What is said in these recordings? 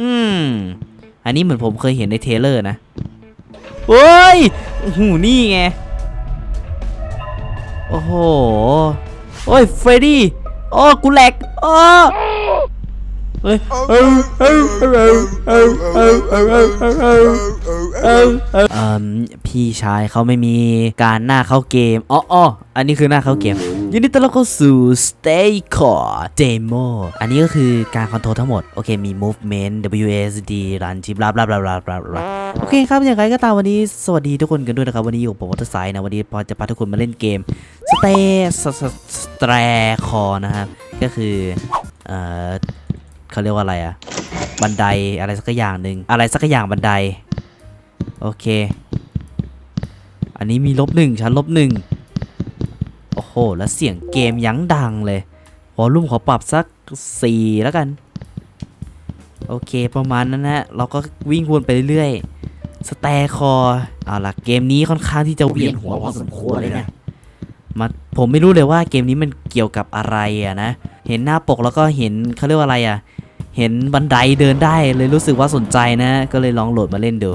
อืม อันนี้เหมือนผมเคยเห็นในเทเลอร์นะโอ้ยหูนี่ไง โอ้โห โอ้ยเฟรดดี้ โอ้กูแหลกโอ้เฮ้ยเออพี่ชายเขาไม่มีการหน้าเข้าเกมอ๋ออันนี้คือหน้าเข้าเกม ยินดีต้อนรับเข้าสู่ Stay Core Demo อันนี้ก็คือการคอนโทรลทั้งหมด โอเค มี movement WSD run จิบลาบลาบลาบลาบลาบโอเคครับ อย่างไรก็ตามวันนี้ สวัสดีทุกคนกันด้วยนะครับ วันนี้อยู่บผมวัตไซนะ วันนี้พอจะพาทุกคนมาเล่นเกม Stay Stray Core นะครับ ก็คือ เอ่อเขาเรียกว่าอะไรอะบันไดอะไรสักอย่างหนึ่งอะไรสักอย่างบันได โอเค อันนี้มีลบหนึ่งชั้นลบหนึ่ง หแล้วเสียงเกมยั้งดังเลยวอลลุ่มขอปรับสัก 4 แล้วกัน โอเคประมาณนั้นนะเราก็วิ่งวนไปเรื่อยๆ สแตคอเอาล่ะเกมนี้ค่อนข้างที่จะเวียนหัวพอสมควรเลยนะมาผมไม่รู้เลยว่าเกมนี้มันเกี่ยวกับอะไรอะนะ เห็นหน้าปกแล้วก็เห็นเขาเรียกว่าอะไรอะเห็นบันไดเดินได้เลยรู้สึกว่าสนใจนะ ก็เลยลองโหลดมาเล่นดู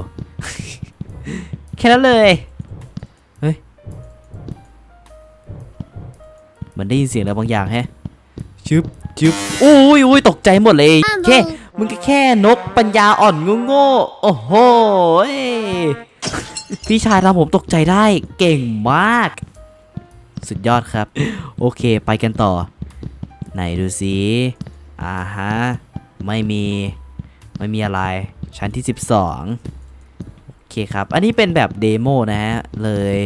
แค่นั้นเลย มันได้ยินเสียงอะไรบางอย่างแฮะชึบชึบอุ้ยอุ้ยตกใจหมดเลยแค่มึงก็แค่นกปัญญาอ่อนโง่ๆโอ้โหยพี่ชายทำผมตกใจได้เก่งมาก สุดยอดครับ โอเคไปกันต่อ ไหนดูสิอ่าฮะ ไม่มี ไม่มีอะไร ชั้นที่ 12 โอเคครับ อันนี้เป็นแบบเดโมนะฮะ เลย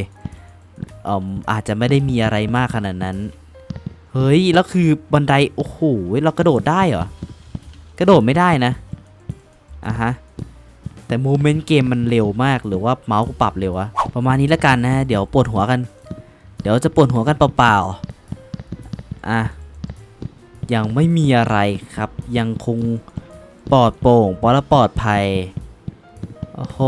เอ่มอาจจะไม่ได้มีอะไรมากขนาดนั้น เฮ้ย แล้วคือบันได โอ้โห เรากระโดดได้เหรอ กระโดดไม่ได้นะ อะฮะ แต่โมเมนต์เกมมันเร็วมาก หรือว่าเมาส์ปรับเร็วอะประมาณนี้แล้วกันนะ เดี๋ยวปวดหัวกัน เดี๋ยวจะปวดหัวกันเปล่าๆ อะ ยังไม่มีอะไรครับ ยังคงปลอดโปร่งปลอดปลอดภัย โอ้โห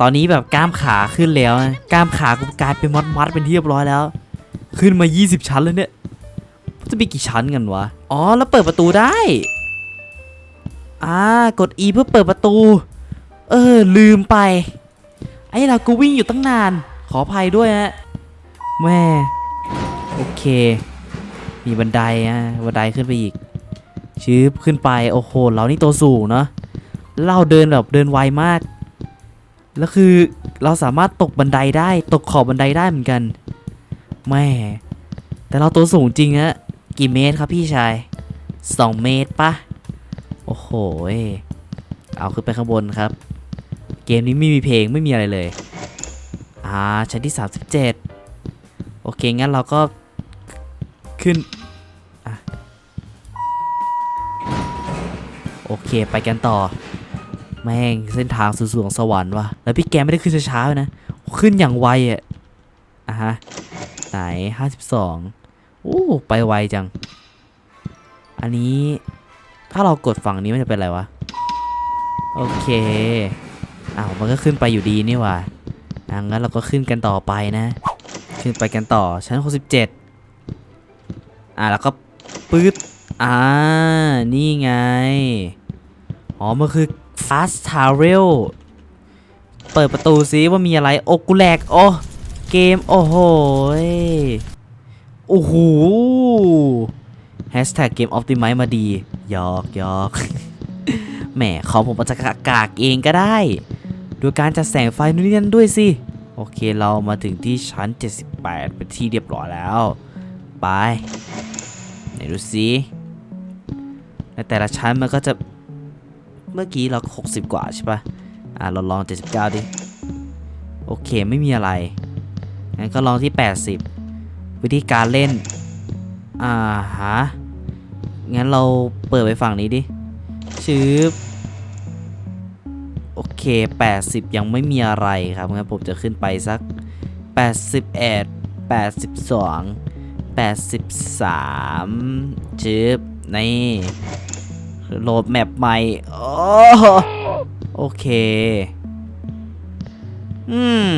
ตอนนี้แบบกล้ามขาขึ้นแล้วนะกล้ามขากูกลายเป็นมัดมัดๆเป็นที่เรียบร้อยแล้ว ขึ้นมา 20 ชั้นแล้วเนี่ยจะมีกี่ชั้นกันวะ อ๋อ แล้วเปิดประตูได้ อ่า กด E เพื่อเปิดประตู เออ ลืมไป ไอ้เรากูวิ่งอยู่ตั้งนาน ขออภัยด้วยฮะแม่ โอเค มีบันไดอะ บันไดขึ้นไปอีก ชืบขึ้นไป โอ้โห เรานี่ตัวสูงเนาะเราเดินแบบเดินไวมาก แล้วคือเราสามารถตกบันไดได้ ตกขอบบันไดได้เหมือนกัน แม่ แต่เราตัวสูงจริงอะกี่เมตรครับพี่ชาย 2 เมตรปะโอ้โห เอาขึ้นไปข้างบนครับ เกมนี้ไม่มีเพลงไม่มีอะไรเลย อ่า ชั้นที่ 37 โอเค งั้นเราก็ขึ้นอโอเค ไปกันต่อ แม่งเส้นทางสู่สวงสวรรค์ว่ะ แล้วพี่แกไม่ได้ขึ้นช้าๆนะ ขึ้นอย่างไวอะอะฮะ ไหน52โอ้ไปไวจัง อันนี้ถ้าเรากดฝั่งนี้มันจะเป็นอะไรวะ โอเค อ้าวมันก็ขึ้นไปอยู่ดีนี่หว่าอะงั้นเราก็ขึ้นกันต่อไปนะ ขึ้นไปกันต่อชั้น67อะแล้วก็ปื๊ดอ่า นี่ไง อ๋อ มันคือ fast travel เปิดประตูซิว่ามีอะไร โอ้กูแหลก โอ้ เกม โอ้โหโอ้โหแฮชแท็กเกมออ t ติไมมาดียอกยอกแหมของผมอาจจะกากเองก็ได้โดยการจัดแสงไฟนู่นนี่นั่นด้วยสิ โอเคเรามาถึงที่ชั้น 78 เป็นที่เรียบร้อยแล้ว ไปไหนดูสิในแต่ละชั้นมันก็จะเมื่อกี้เรา 60 กว่าใช่ปะอะเราลอง 79 ดิ โอเคไม่มีอะไร งั้นก็ลองที่ 80 วิธีการเล่น อ่าฮะ งั้นเราเปิดไปฝั่งนี้ดิชืบโอเค 80 ยังไม่มีอะไรครับ งั้นผมจะขึ้นไปสัก 81 82 83ชืบนี่โหลดแมปใหม่ โอ้โอเค อืม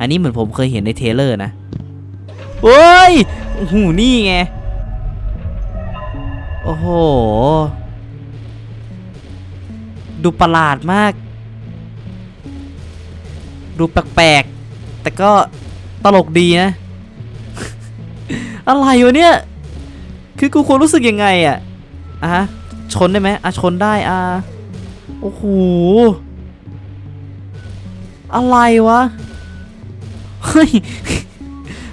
อันนี้เหมือนผมเคยเห็นในเทเลอร์นะโอ้ยหูนี่ไง โอ้โห ดูประหลาดมาก ดูแปลกๆ แต่ก็ตลกดีนะ อะไรวะเนี่ย คือกูควรรู้สึกยังไงอะอะชนได้ไหมอะชนได้อะโอ้โห อะไรวะ เฮ้ย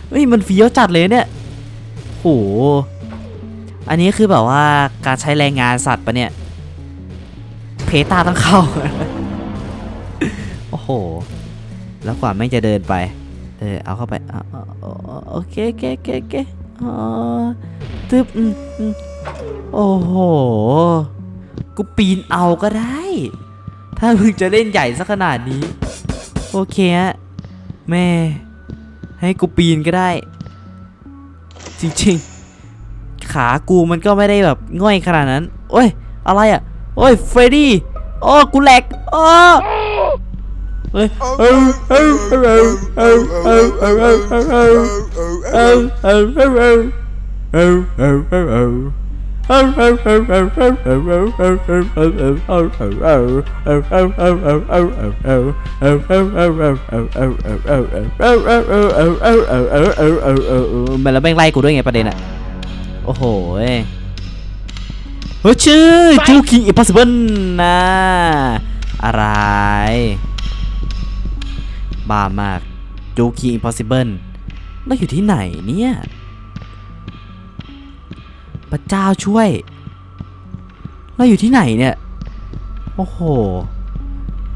เฮ้ยมันฟี้ยวจัดเลยเนี่ยโหอันนี้คือแบบว่าการใช้แรงงานสัตว์ปะเนี่ยเพตาต้องเข้า โอ้โห แล้วกว่าแม่งจะเดินไป เออ เอาเข้าไปโอเคโอเคโอเคโอเอตึ๊บโอ้โห กูปีนเอาก็ได้ ถ้ามึงจะเล่นใหญ่สักขนาดนี้ โอเคฮะ แม่ ให้กูปีนก็ได้ จริงๆ ขากูมันก็ไม่ได้แบบง่อยขนาดนั้น โอ้ย อะไรอะ โอ้ยเฟรดดี้โอ้กูแหลกโอ้เฮ้ยเอ้เอ้เอ้เอ้เอ้เอ้เอ้เอ้เอ้เอ้เอ้เอ้เอ้เอ้เอ้ มันแล้วแม่งไล่กูด้วยไงประเด็นอะโอ้โหเฮ้ยชื่อจูคิงอิมพอสิเบิลนะอะไร บ้ามากจูคิงอิมพอสิเบิลเราอยู่ที่ไหนเนี่ย พระเจ้าช่วย เราอยู่ที่ไหนเนี่ย โอ้โห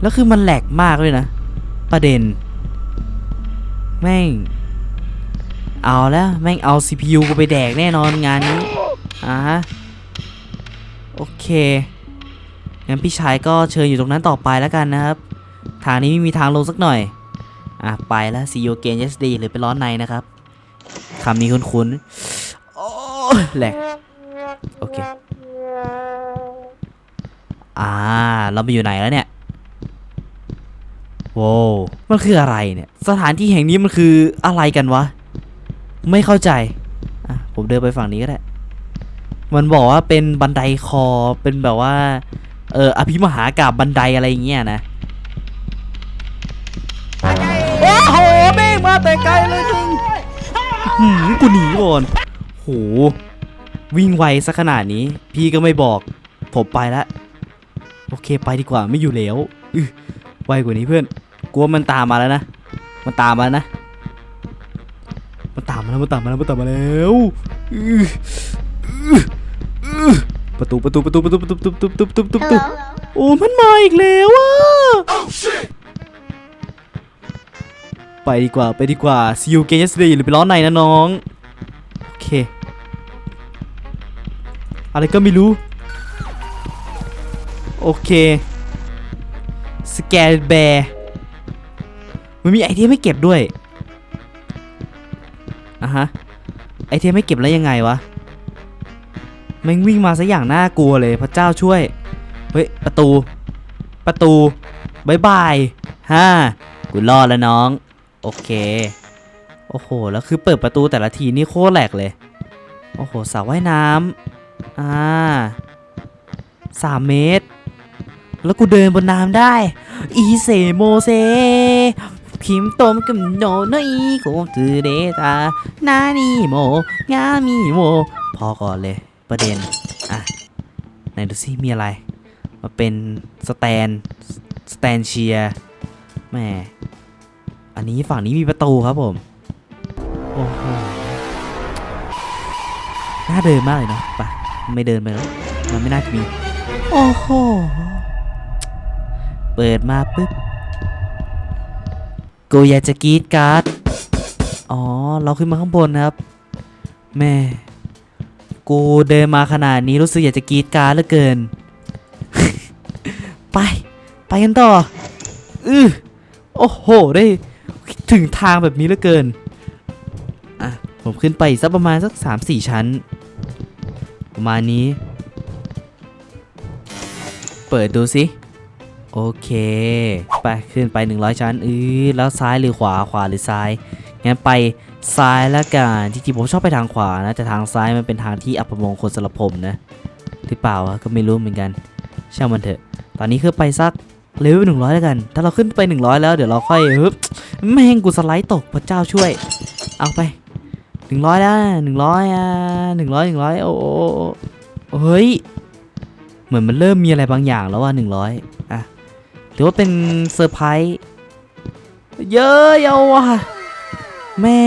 แล้วคือมันแหลกมากเลยนะ ประเด็น แม่ง เอาแล้ว แม่งเอา CPU กูไปแดกแน่นอนงานนี้ อ่าฮะ โอเค งั้นพี่ชายก็เชิญอยู่ตรงนั้นต่อไปแล้วกันนะครับ ทางนี้ไม่มีทางลงสักหน่อย อะ ไปแล้ว See you again yesterday หรือไปร้อนในนะครับคำนี้คุ้นๆโอ้แหลก เค อ่า เราไปอยู่ไหนแล้วเนี่ยโว้วมันคืออะไรเนี่ย สถานที่แห่งนี้มันคืออะไรกันวะ ไม่เข้าใจ อะ ผมเดินไปฝั่งนี้ก็ได้ มันบอกว่าเป็นบันไดคอ เป็นแบบว่า เออ อภิมหากาบบันไดอะไรอย่างเงี้ยนะ โอ้โหแม่งมาแต่ไกลเลยจริงหืมกูหนีก่อนโห วิ่งไวซะขนาดนี้ พี่ก็ไม่บอก ผมไปละโอเคไปดีกว่าไม่อยู่แล้วอื้อไวกว่านี้เพื่อนกลัวมันตามมาแล้วนะมันตามมาแล้วนะมันตามมาแล้วมันตามมาแล้วมันตามมาแล้วอื้ออื้ออื้อประตูประตูประตูประตูประตูประตูประตูประตูประตูประตูโอ้มันมาอีกแล้วอะไปดีกว่าไปดีกว่า see you again yesterday หรือไปร้อนในนะน้องโอเค อะไรก็ไม่รู้ โอเคสแกนแบร์มันมีไอเทมไม่เก็บด้วยอะฮะไอเทมไม่เก็บแล้วยังไงวะแม่งวิ่งมาซะอย่างน่ากลัวเลยพระเจ้าช่วย เฮ้ย ประตู ประตูบายบายฮ่ากูรอดแล้วน้อง โอเค โอ้โห แล้วคือเปิดประตูแต่ละทีนี่โคตรแหลกเลย โอ้โหสระว่ายน้ำ อ่าสามเมตร แล้วกูเดินบนน้ำได้ อีเซโมเซพิมพ์ตมกับโนโนอีโกตือเดตานานีโม งามีโม พอก่อนเลย ประเด็น อะ ไหนดูซิมีอะไร มาเป็นสแตน สแตนเชียร์แหมอันนี้ฝั่งนี้มีประตูครับผม โอ้โห น่าเดินมากเลยเนาะไป ไม่เดินไปแล้ว มันไม่น่าจะมี โอ้โห เปิดมาปุ๊บ กูอยากจะกรีดการ์ด อ๋อ เราขึ้นมาข้างบนนะครับ แม่ กูเดินมาขนาดนี้รู้สึกอยากจะกรีดการ์ดเหลือเกิน ไป ไปกันต่อ อือโอ้โห ได้ถึงทางแบบนี้เหลือเกิน อะ ผมขึ้นไปอีกสักประมาณสักสามสี่ชั้น ประมาณนี้ เปิดดูสิโอเค ไปขึ้นไป 100 ชั้นอือแล้วซ้ายหรือขวาขวาหรือซ้ายงั้นไปซ้ายละกันจริงๆผมชอบไปทางขวานะแต่ทางซ้ายมันเป็นทางที่อัปมงคลสำหรับผมนะหรือเปล่าก็ไม่รู้เหมือนกันช่างมันเถอะ ตอนนี้คือไปสักเลเวลหนึ่งร้อยแล้วกัน ถ้าเราขึ้นไปหนึ่งร้อยแล้วเดี๋ยวเราค่อยฮึบแม่งกูสไลด์ตกพระเจ้าช่วย เอาไป หนึ่งร้อยแล้วหนึ่งร้อยอะหนึ่งร้อยหนึ่งร้อยโอ้โอ้โอ้เฮ้ย เหมือนมันเริ่มมีอะไรบางอย่างแล้วว่าหนึ่งร้อยอะหรือว่าเป็นเซอร์ไพรส์เยอะเอาว่ะแม่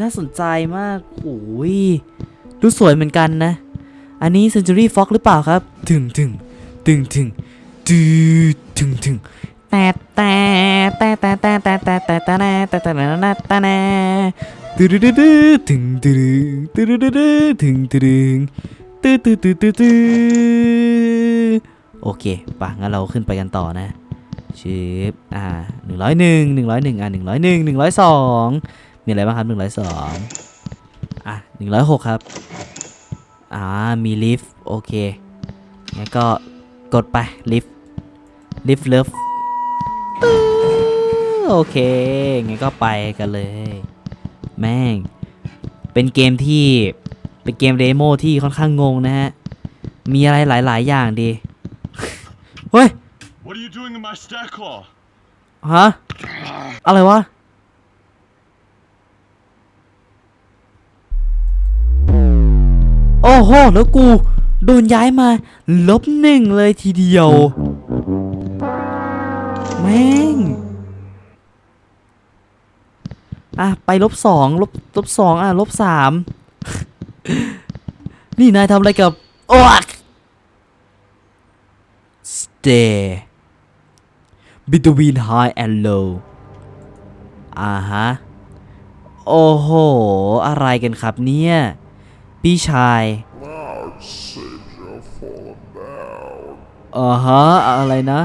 น่าสนใจมากโอ้ยดูสวยเหมือนกันนะ อันนี้ Century Fox หรือเปล่าครับ ถึงถึงถึงถึงดือถึง ถึงแต่แต่แต่แต่แต่แต่แต่แต่แต่แต่แต่แต่แต่แต่แต่ตื้อดื้อดื้อถึงตื้อตื้อดื้อดื้อถึงตื้อตื้อตื้อตื้อตื้อตื้อโอเคปะงั้นเราขึ้นไปกันต่อนะชิปอ่าหนึ่งร้อยหนึ่งหนึ่งร้อยหนึ่งอะหนึ่งร้อยหนึ่งหนึ่งร้อยสองมีอะไรบ้างครับหนึ่งร้อยสองอะหนึ่งร้อยหกครับอ่ามีลิฟต์โอเคงั้นก็กดไปลิฟต์ลิฟต์เลิฟ โอเคงั้นก็ไปกันเลย แม่ง เป็นเกมที่ เป็นเกมเดโมที่ค่อนข้างงงนะฮะ มีอะไรหลาย ๆ อย่างดี เฮ้ย What are you doing in my stack claw? ฮะ อะไรวะ โอ้โห แล้วกู โดนย้ายมา ลบหนึ่งเลยทีเดียว แม่ง อะไปลบสองลบลบสองอะลบสามนี่นายทำอะไรกับโอ๊ก stay between high and low อ่าฮะ โอ้โห อะไรกันครับเนี่ย พี่ชายอ่าฮะ อะไรนะ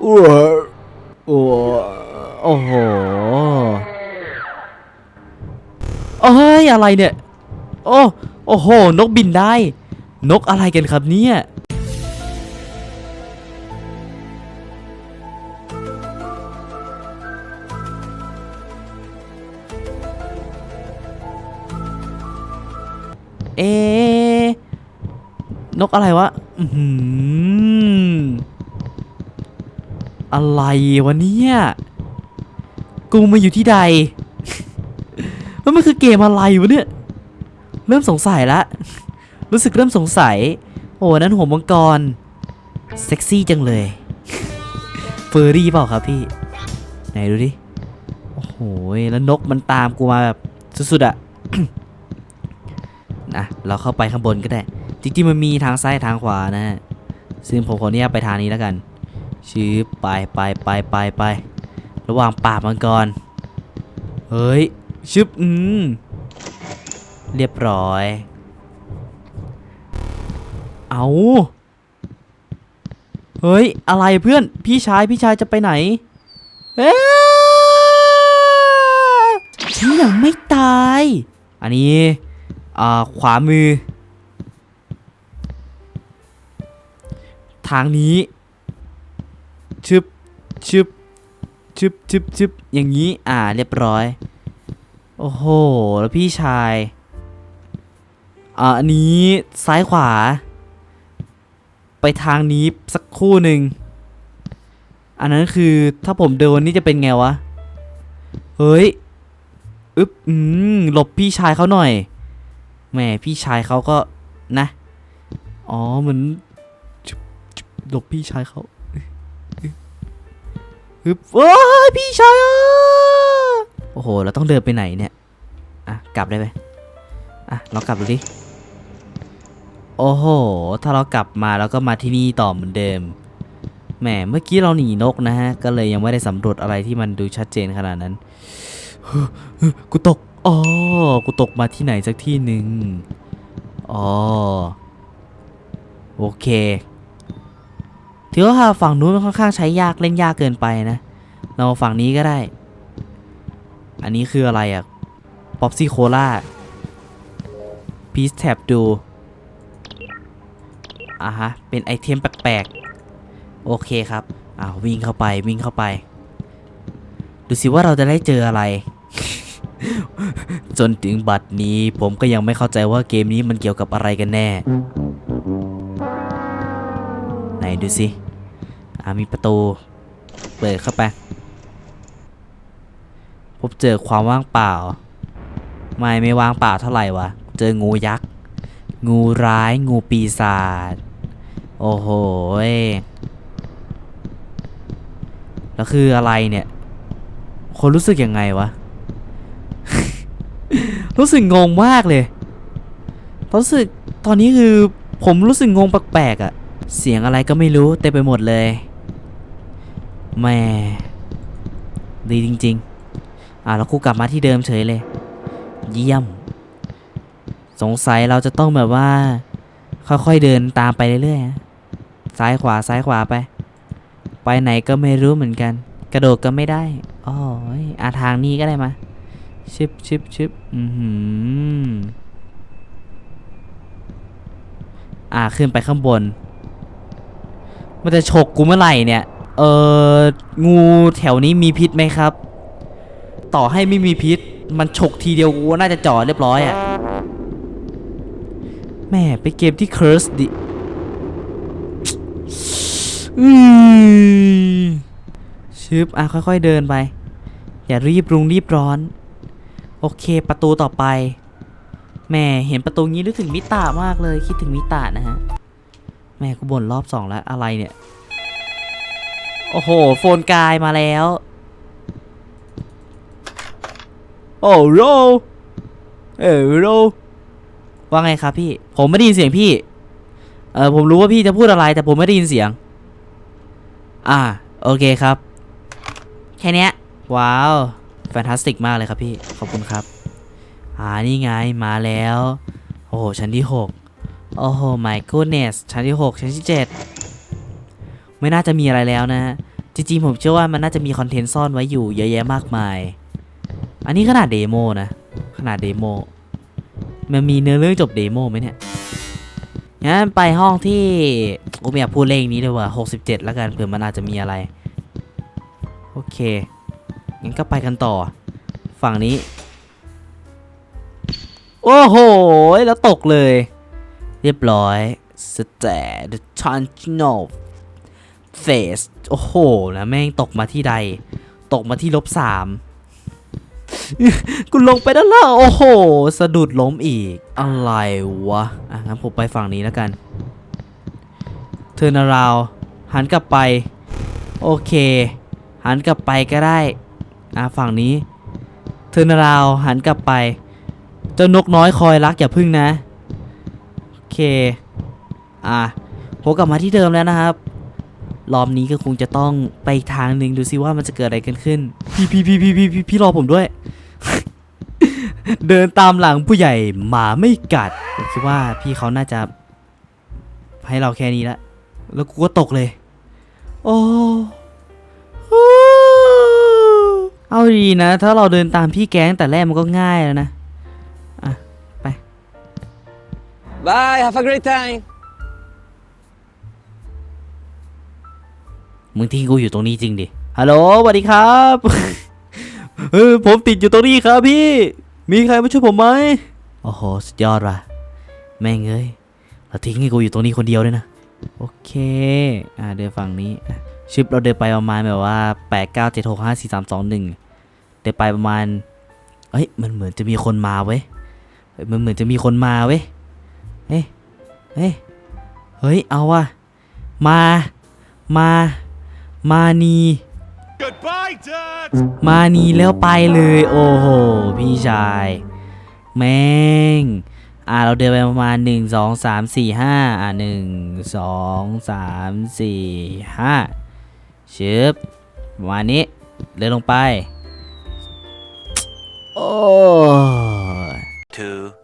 โอ้โห เอ้ยอะไรเนี่ย โอ้โอ้โห นกบินได้ นกอะไรกันครับเนี่ยเอะนกอะไรวะอื้อหืออะไรวะเนี่ย กูมาอยู่ที่ใด แล้วมันคือเกมอะไรวะเนี่ย เริ่มสงสัยละ รู้สึกเริ่มสงสัย โอ้นั้นหัวมังกร เซ็กซี่จังเลย เฟอร์รี่เปล่าครับพี่ ไหนดูดิ โอ้โห แล้วนกมันตามกูมาแบบสุดๆอะนะเราเข้าไปข้างบนก็ได้ จริงๆมันมีทางซ้ายทางขวานะฮะ ซึ่งผมขออนุญาตไปทางนี้แล้วกัน ชืบไปไปไปไปไประหว่างป่ามังกร เฮ้ย ชึบอืมเรียบร้อย เอาเฮ้ย อะไรเพื่อน พี่ชาย พี่ชายจะไปไหน เอ๊ฉันยังไม่ตาย อันนี้ อ่า ขวามือ ทางนี้ ชึบ ชึบ ชึบชึบชึบอย่างนี้ อ่า เรียบร้อย โอ้โห แล้วพี่ชาย อ่าอันนี้ซ้ายขวา ไปทางนี้สักคู่หนึ่ง อันนั้นคือถ้าผมเดินนี่จะเป็นไงวะ เฮ้ย อึ๊บ อืม หลบพี่ชายเขาหน่อย แหม พี่ชายเขาก็นะ อ๋อ เหมือนหลบพี่ชายเขาฮึบโอ้ยพี่ชายอะ โอ้โห เราต้องเดินไปไหนเนี่ย อะ กลับได้ไหมอะ เรากลับดูดิ โอ้โห ถ้าเรากลับมาแล้วก็มาที่นี่ต่อเหมือนเดิม แหม เมื่อกี้เราหนีนกนะฮะ ก็เลยยังไม่ได้สำรวจอะไรที่มันดูชัดเจนขนาดนั้น กูตก อ๋อ กูตกมาที่ไหนสักที่หนึ่งอ๋อ โอเค ถือว่าฝั่งนู้นมันค่อนข้างใช้ยากเล่นยากเกินไปนะ เราฝั่งนี้ก็ได้ อันนี้คืออะไรอะป๊อปซี่โคล่าพีซแท็บดูอะฮะ เป็นไอเทมแปลกๆ โอเคครับอ้าววิ่งเข้าไปวิ่งเข้าไป ดูสิว่าเราจะได้เจออะไร จนถึงบัดนี้ผมก็ยังไม่เข้าใจว่าเกมนี้มันเกี่ยวกับอะไรกันแน่ ไหนดูสิ อ่ามีประตู เปิดเข้าไป พบเจอความว่างเปล่า ไม่ไม่ว่างเปล่าเท่าไหร่วะ เจองูยักษ์ งูร้าย งูปีศาจ โอ้โหแล้วคืออะไรเนี่ย คนรู้สึกยังไงวะ รู้สึกงงมากเลยรู้สึกตอนนี้คือผมรู้สึกงงแปลกๆอะเสียงอะไรก็ไม่รู้เต็มไปหมดเลยแหม่ดีจริง ๆ อะแล้วกูกลับมาที่เดิมเฉยเลย เยี่ยม สงสัยเราจะต้องแบบว่า ค่อยๆเดินตามไปเรื่อยๆซ้ายขวาซ้ายขวาไป ไปไหนก็ไม่รู้เหมือนกัน กระโดดก็ไม่ได้อ๋ออาทางนี้ก็ได้มา ชิบชิบชิบอือหืออ่าขึ้นไปข้างบน มันจะฉกกูเมื่อไหร่เนี่ย เอองูแถวนี้มีพิษไหมครับ ต่อให้ไม่มีพิษ มันฉกทีเดียวกูว่าน่าจะจ่อเรียบร้อยอะ่ะแม่ไปเกมที่เคิร์สดิอืชึบอะค่อยๆเดินไป อย่ารีบรุงรีบร้อน โอเคประตูต่อไปแม่เห็นประตูนี้นึกถึงมิตามากเลยคิดถึงมิตานะฮะแม่กูบ่นรอบสองแล้วอะไรเนี่ย โอ้โห โฟนกายมาแล้ว โอ้โรเออโรว่าไงครับพี่ ผมไม่ได้ยินเสียงพี่ เออผมรู้ว่าพี่จะพูดอะไร แต่ผมไม่ได้ยินเสียง อ่า โอเคครับ แค่นี้ว้าว แฟนตาสติกมากเลยครับพี่ ขอบคุณครับ อ่า นี่ไง มาแล้ว โอ้โห ชั้นที่ 6 โอ้โห my goodness ชั้นที่ 6 ชั้นที่ 7 ไม่น่าจะมีอะไรแล้วนะฮะ จริงๆ ผมเชื่อว่ามันน่าจะมีคอนเทนต์ซ่อนไว้อยู่เยอะแยะมากมาย อันนี้ขนาดเดโมนะ ขนาดเดโมมันมีเนื้อเรื่องจบเดโมไหมเนี่ย งั้นไปห้องที่โอ้ไม่อยากพูดเลขนี้เลยว่ะ67แล้วกันเผื่อมันอาจจะมีอะไร โอเค งั้นก็ไปกันต่อ ฝั่งนี้ โอ้โห แล้วตกเลย เรียบร้อยสแตทชันโนเฟสโอ้โหนะแม่งตกมาที่ใด ตกมาที่ลบสาม กูลงไปด้านล่างโอ้โห สะดุดล้มอีก อะไรวะ อะงั้นผมไปฝั่งนี้แล้วกัน เทอร์นาราว หันกลับไป โอเค หันกลับไปก็ได้ อะฝั่งนี้ เทอร์นาราวหันกลับไป เจ้านกน้อยคอยรักอย่าพึ่งนะ โอเค อะผมกลับมาที่เดิมแล้วนะครับรอบนี้ก็คงจะต้องไปทางหนึ่งดูซิว่ามันจะเกิดอะไรกันขึ้น พี่พี่พี่พี่พี่พี่รอผมด้วย เดินตามหลังผู้ใหญ่หมาไม่กัดผมคิดว่าพี่เขาน่าจะ ให้เราแค่นี้ละ แล้วกูก็ตกเลยโอ้โอ้เอาดีนะ ถ้าเราเดินตามพี่แก๊งแต่แรกมันก็ง่ายแล้วนะ อะ ไป Bye, have a great time. มึงทิ้งกูอยู่ตรงนี้จริงดิ ฮัลโหลสวัสดีครับ เออผมติดอยู่ตรงนี้ครับพี่ มีใครมาช่วยผมไหมโอ้โหสุดยอดว่ะ แม่งเอ้ยเราทิ้งให้กูอยู่ตรงนี้คนเดียวเลยนะ โอเค อ่าเดินฝั่งนี้อะชิปเราเดินไปประมาณแบบว่า8 9 7 6 5 4 3 2 1เดินไปประมาณ เอ้ย มันเหมือนจะมีคนมาเว้ยเฮ้ยมันเหมือนจะมีคนมาเว้ย เฮ้ย เฮ้ย เฮ้ย เอาว่ะ มา มา มานี Goodbye, Dad! มานีแล้วไปเลย โอ้โห พี่ชาย แม่ง อ่าเราเดินไปประมาณ 1 2 3 4 5 อ่า 1 2 3 4 5ชึบประมาณนี้ เดินลงไป โอ้ย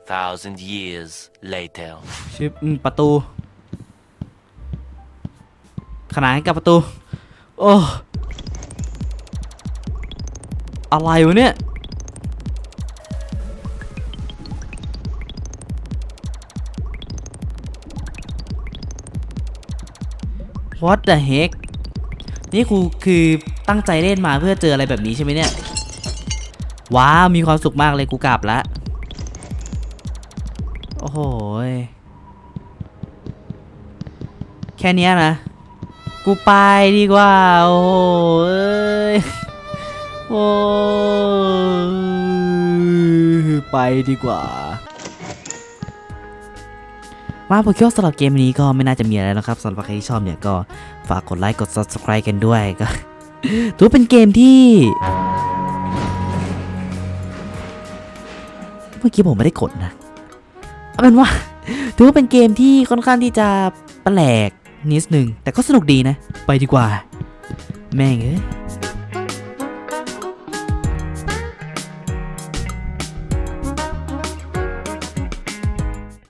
2,000 years later. ชึบอืมประตู ขนานกับประตู โอ้ อะไรวะเนี่ย What the heck นี่ครูคือตั้งใจเล่นมาเพื่อเจออะไรแบบนี้ใช่ไหมเนี่ย ว้าว มีความสุขมากเลยกูกลับล้วโอ้โห แค่นี้นะ กูไปดีกว่า โอ้โหเอ้ ไปดีกว่ามาผมคิดว่าสำหรับเกมนี้ก็ไม่น่าจะมีอะไรแล้วนะครับสำหรับใครที่ชอบเนี่ยก็ฝากกดไลค์กด subscribe กันด้วยก็ถือว่าเป็นเกมที่ เมื่อกี้ผมไม่ได้กดนะเอาเป็นว่าถือว่าเป็นเกมที่ค่อนข้างที่จะแปลกนิดนึงแต่ก็สนุกดีนะ ไปดีกว่า แม่งเอ้ย